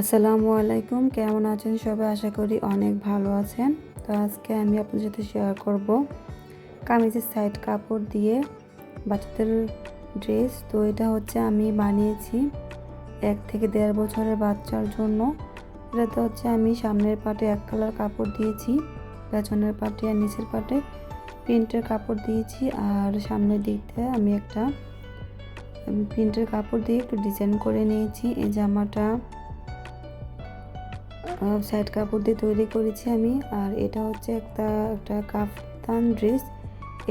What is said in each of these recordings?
আসসালামু আলাইকুম, কেমন আছেন সবাই? আশা করি অনেক ভালো আছেন। তো আজকে আমি আপনাদের সাথে শেয়ার করব কামিজের সাইড কাপড় দিয়ে বাচ্চাদের ড্রেস তো এটা হচ্ছে আমি বানিয়েছি এক থেকে দেড় বছরের বাচ্চার জন্য। এটাতে হচ্ছে আমি সামনের পাটে এক কালার কাপড় দিয়েছি, পেছনের পাটে আর নিচের পাটে প্রিন্টের কাপড় দিয়েছি। আর সামনের দিক দিয়ে আমি একটা প্রিন্টের কাপড় দিয়ে একটু ডিজাইন করে নিয়েছি। এই জামাটা সাইড কাপড় দিয়ে তৈরি করেছি আমি। আর এটা হচ্ছে একটা একটা কাফতান ড্রেস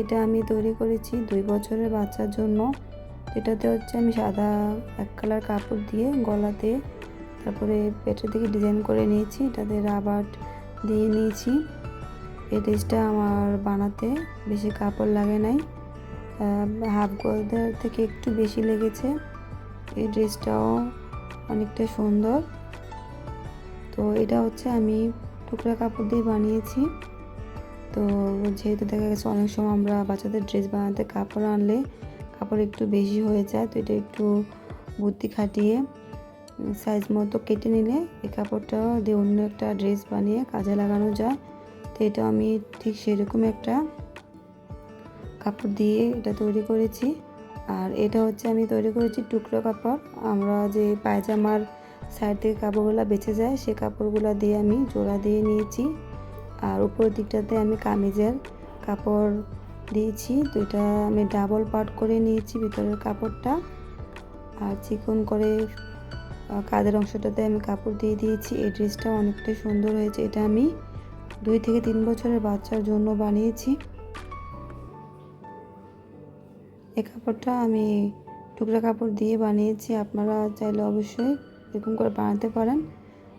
এটা আমি তৈরি করেছি দুই বছরের বাচ্চার জন্য। এটাতে হচ্ছে আমি সাদা এক কালার কাপড় দিয়ে গলাতে, তারপরে পেটের দিকে ডিজাইন করে নিয়েছি। এটাতে রাবার দিয়ে নিয়েছি। এই ড্রেসটা আমার বানাতে বেশি কাপড় লাগে নাই। হাফ গলদার থেকে একটু বেশি লেগেছে। এই ড্রেসটাও অনেকটা সুন্দর। তো এটা হচ্ছে আমি টুকরা কাপড় দিয়ে বানিয়েছি। তো যেহেতু দেখা গেছে অনেক সময় আমরা বাচ্চাদের ড্রেস বানাতে কাপড় আনলে কাপড় একটু বেশি হয়ে যায়, তো এটা একটু বুদ্ধি খাটিয়ে সাইজ মতো কেটে নিলে এই কাপড়টা দিয়ে অন্য একটা ড্রেস বানিয়ে কাজে লাগানো যায়। তো এটা আমি ঠিক সেরকম একটা কাপড় দিয়ে এটা তৈরি করেছি। আর এটা হচ্ছে আমি তৈরি করেছি টুকরো কাপড়। আমরা যে পায়জামার সাইড থেকে কাপড়গুলো বেঁচে যায়, সে কাপড়গুলো দিয়ে আমি জোড়া দিয়ে নিয়েছি। আর উপরের দিকটাতে আমি কামিজের কাপড় দিয়েছি তো এটা আমি ডাবল পার্ট করে নিয়েছি ভিতরের কাপড়টা। আর চিকন করে কাদের অংশটাতে আমি কাপড় দিয়ে দিয়েছি। এই ড্রেসটা অনেকটাই সুন্দর হয়েছে। এটা আমি দুই থেকে তিন বছরের বাচ্চার জন্য বানিয়েছি। এ কাপড়টা আমি টুকরা কাপড় দিয়ে বানিয়েছি। আপনারা চাইলে অবশ্যই এরকম করে বানাতে পারেন।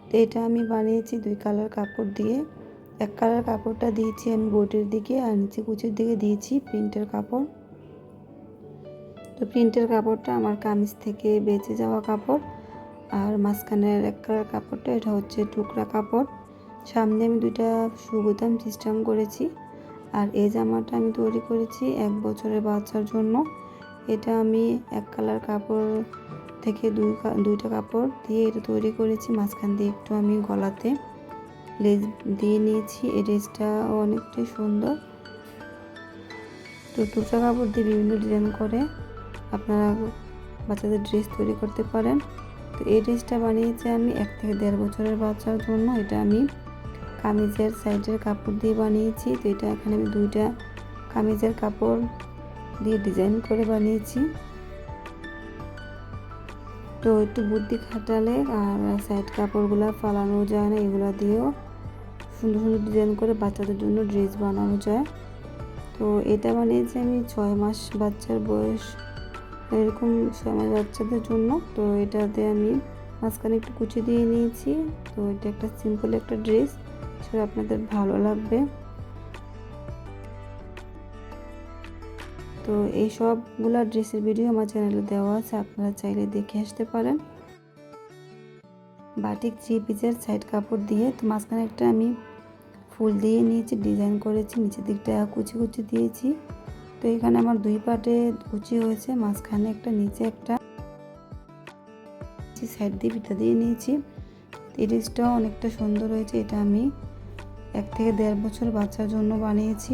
তো এটা আমি বানিয়েছি দুই কালার কাপড় দিয়ে। এক কালার কাপড়টা দিয়েছি আমি বোটের দিকে আর নিচে কুচির দিকে দিয়েছি প্রিন্টের কাপড়। তো প্রিন্টের কাপড়টা আমার কামিজ থেকে বেঁচে যাওয়া কাপড় আর মাঝখানের এক কালার কাপড়টা এটা হচ্ছে টুকরা কাপড়। সামনে আমি দুইটা সুবোতাম সিস্টেম করেছি আর এই জামাটা আমি তৈরি করেছি এক বছরের বাচ্চার জন্য। এটা আমি এক কালার কাপড় থেকে দুই দুইটা কাপড় দিয়ে এটা তৈরি করেছি। মাঝখান দিয়ে একটু আমি গলাতে লেজ দিয়ে নিয়েছি। এই ড্রেসটা অনেকটাই সুন্দর। তো টুকরা কাপড় দিয়ে বিভিন্ন ডিজাইন করে আপনারা বাচ্চাদের ড্রেস তৈরি করতে পারেন। তো এই ড্রেসটা বানিয়েছি আমি এক থেকে দেড় বছরের বাচ্চার জন্য। এটা আমি কামিজের সাইডের কাপড় দিয়ে বানিয়েছি। তো এটা এখানে আমি দুইটা কামিজের কাপড় দিয়ে ডিজাইন করে বানিয়েছি। তো একটু বুদ্ধি খাটালে আর সাইড কাপড়গুলো ফালানো যায় না, এগুলো দিয়েও সুন্দর সুন্দর ডিজাইন করে বাচ্চাদের জন্য ড্রেস বানানো যায়। তো এটা বানিয়েছি আমি ছয় মাস বাচ্চার বয়স, এরকম ছয় মাস বাচ্চাদের জন্য। তো এটাতে আমি মাঝখানে একটু কুচি দিয়ে নিয়েছি। তো এটা একটা সিম্পল একটা ড্রেস সেটা আপনাদের ভালো লাগবে। তো এই সবগুলা ড্রেসের ভিডিও আমার চ্যানেলে দেওয়া আছে, আপনারা চাইলে দেখে আসতে পারেন। বাটিক থ্রি পিসের সাইড কাপড় দিয়ে, তো মাঝখানে একটা আমি ফুল দিয়ে নিয়েছি, ডিজাইন করেছি, নিচের দিকটা কুচি কুচি দিয়েছি। তো এখানে আমার দুই পাটে কুচি হয়েছে, মাঝখানে একটা, নিচে একটা সাইড দিয়ে পিঠা দিয়ে নিয়েছি। এই ড্রেসটাও অনেকটা সুন্দর হয়েছে, এটা আমি এক থেকে দেড় বছর বাচ্চার জন্য বানিয়েছি।